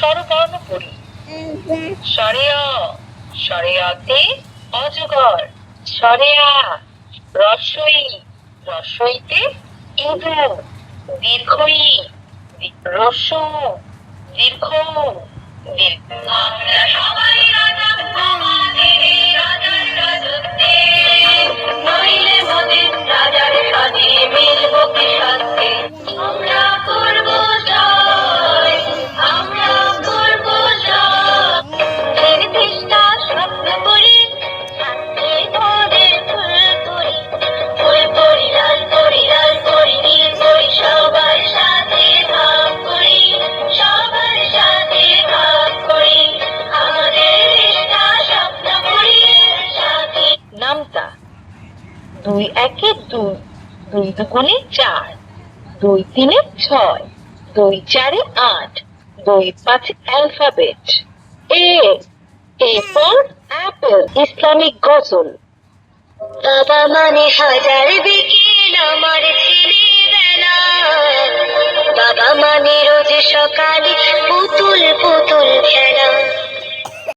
স্বরবর্ণ পড়ি সরেয়াতে অজগর সরেয়া রসই রসইতে ইঁদুর দীর্ঘই রস দীর্ঘ দীর্ঘ। নামতা। দুই একে দুই দুই দুগুণে চার, দুই তিনে ছয়, দুই চারে আট, দুই পাঁচ alphabet. A A for apple, Islamic ghazal. বাবা মানে হাজার বিকেল আমার ছেলেবেলা। বাবা মানে রোজ সকালে পুতুল